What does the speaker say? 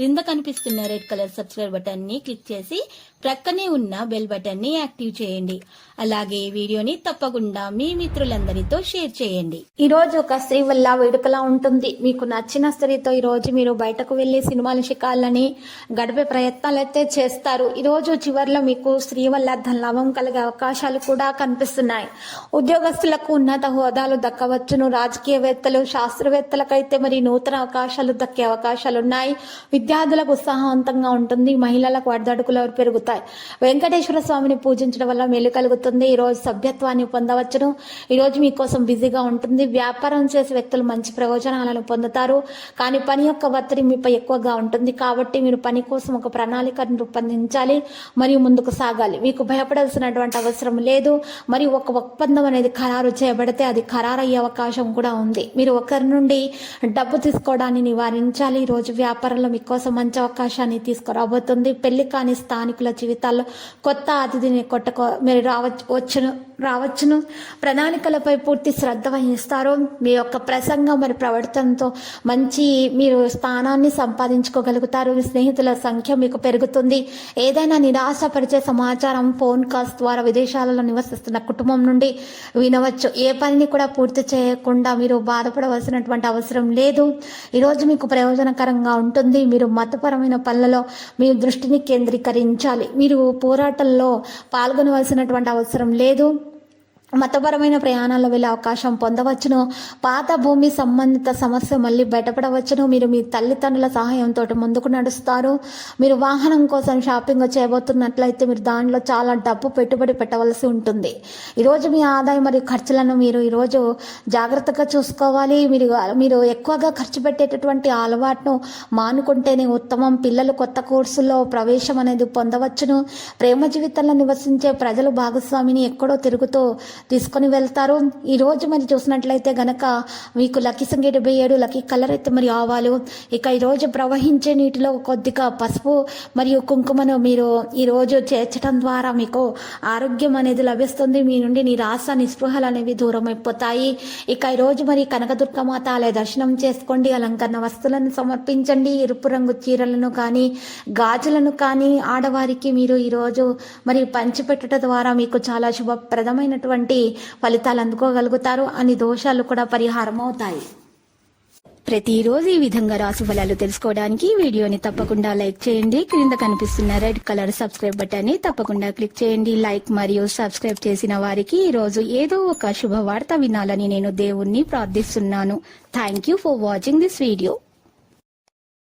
క్రింద కనిపిస్తున్న red colour subscribe బటన్ని క్లిక్ చేసి ప్రక్కనే ఉన్న బెల్ బటన్ని యాక్టివ్ చేయండి. అలాగే వీడియోని తప్పకుండా మీ మిత్రులందరితో షేర్ చేయండి. ఈ రోజు ఒక స్త్రీ వల్ల వేడుకలా ఉంటుంది. మీకు నచ్చిన స్త్రీతో ఈ రోజు మీరు బయటకు వెళ్ళి సినిమాలు షికాలని గడిపే ప్రయత్నాలు అయితే చేస్తారు. ఈ రోజు చివరిలో మీకు స్త్రీ వల్ల ధనలాభం కలిగే అవకాశాలు కూడా కనిపిస్తున్నాయి. ఉద్యోగస్తులకు ఉన్నత హోదాలు దక్కవచ్చును. రాజకీయవేత్తలు శాస్త్రవేత్తలకైతే మరి నూతన అవకాశాలు దక్కే అవకాశాలు ఉన్నాయి విద్యార్థులకు ఉత్సాహవంతంగా ఉంటుంది. మహిళలకు అడ్డడుకులు పెరుగుతాయి. వెంకటేశ్వర స్వామిని పూజించడం వల్ల మేలు కలుగుతుంది. ఈరోజు సభ్యత్వాన్ని పొందవచ్చును. ఈరోజు మీకోసం బిజీగా ఉంటుంది. వ్యాపారం చేసే వ్యక్తులు మంచి ప్రయోజనాలను పొందుతారు. కానీ పని యొక్క ఒత్తిడి మీపై ఎక్కువగా ఉంటుంది. కాబట్టి మీరు పని కోసం ఒక ప్రణాళికను రూపొందించాలి. మరియు ముందుకు సాగాలి. మీకు భయపడాల్సినటువంటి అవసరం లేదు. మరియు ఒక ఒప్పందం అనేది ఖరారు చేయబడితే అది ఖరారయ్యే అవకాశం కూడా ఉంది. మీరు ఒకరి నుండి డబ్బు తీసుకోవడాన్ని నివారించాలి. ఈరోజు రోజు వ్యాపారంలో కోసం మంచి అవకాశాన్ని తీసుకురాబోతుంది. పెళ్ళి కాని స్థానికుల జీవితాల్లో కొత్త అతిథిని కొట్టుకో మీరు రావచ్చు వచ్చును. రావచ్చును. ప్రణాళికలపై పూర్తి శ్రద్ధ వహిస్తారు. మీ యొక్క ప్రసంగం మరి ప్రవర్తనతో మంచి మీరు స్థానాన్ని సంపాదించుకోగలుగుతారు. మీ స్నేహితుల సంఖ్య మీకు పెరుగుతుంది. ఏదైనా నిరాశపరిచే సమాచారం ఫోన్ కాల్స్ ద్వారా విదేశాలలో నివసిస్తున్న కుటుంబం నుండి వినవచ్చు. ఏ పనిని కూడా పూర్తి చేయకుండా మీరు బాధపడవలసినటువంటి అవసరం లేదు. ఈరోజు మీకు ప్రయోజనకరంగా ఉంటుంది. మీరు మతపరమైన పనులలో మీ దృష్టిని కేంద్రీకరించాలి. మీరు పోరాటంలో పాల్గొనవలసినటువంటి అవసరం లేదు. మతపరమైన ప్రయాణాల్లో వెళ్ళే అవకాశం పొందవచ్చును. పాత భూమి సంబంధిత సమస్య మళ్ళీ బయటపడవచ్చును. మీరు మీ తల్లిదండ్రుల సహాయంతో ముందుకు నడుస్తారు. మీరు వాహనం కోసం షాపింగ్ చేయబోతున్నట్లయితే మీరు దానిలో చాలా డబ్బు పెట్టుబడి పెట్టవలసి ఉంటుంది. ఈరోజు మీ ఆదాయం మరియు ఖర్చులను మీరు ఈరోజు జాగ్రత్తగా చూసుకోవాలి. మీరు మీరు ఎక్కువగా ఖర్చు పెట్టేటటువంటి అలవాటును మానుకుంటేనే ఉత్తమం. పిల్లలు కొత్త కోర్సుల్లో ప్రవేశం అనేది పొందవచ్చును. ప్రేమ జీవితంలో నివసించే ప్రజలు భాగస్వామిని ఎక్కడో తిరుగుతూ తీసుకొని వెళ్తారు. ఈరోజు మరి చూసినట్లయితే గనక మీకు లక్కీ సంఖ్య డెబ్బై ఏడు లక్కీ కలర్ అయితే మరి ఆవాలు. ఇక ఈరోజు ప్రవహించే నీటిలో కొద్దిగా పసుపు మరియు కుంకుమను మీరు ఈరోజు చేర్చడం ద్వారా మీకు ఆరోగ్యం అనేది లభిస్తుంది. మీ నుండి నిరాశ నిస్పృహలు అనేవి దూరం అయిపోతాయి. ఇక ఈరోజు మరి కనకదుర్గమాత ఆలయ దర్శనం చేసుకోండి. అలంకరణ వస్తువులను సమర్పించండి. ఎరుపు రంగు చీరలను కానీ గాజులను కానీ ఆడవారికి మీరు ఈరోజు మరి పంచిపెట్టడం ద్వారా మీకు చాలా శుభప్రదమైనటువంటి ఫలితాలు అందుకోగలుగుతారు అని దోషాలు కూడా పరిహారం అవుతాయి. ప్రతిరోజు ఈ విధంగా రాశి ఫలాలు తెలుసుకోవడానికి వీడియోని తప్పకుండా లైక్ చేయండి. క్రింద కనిపిస్తున్న రెడ్ కలర్ సబ్స్క్రైబ్ బటన్ని తప్పకుండా క్లిక్ చేయండి. లైక్ మరియు సబ్స్క్రైబ్ చేసిన వారికి ఈ రోజు ఏదో ఒక శుభవార్త వినాలని నేను దేవుణ్ణి ప్రార్థిస్తున్నాను. Thank you for watching this video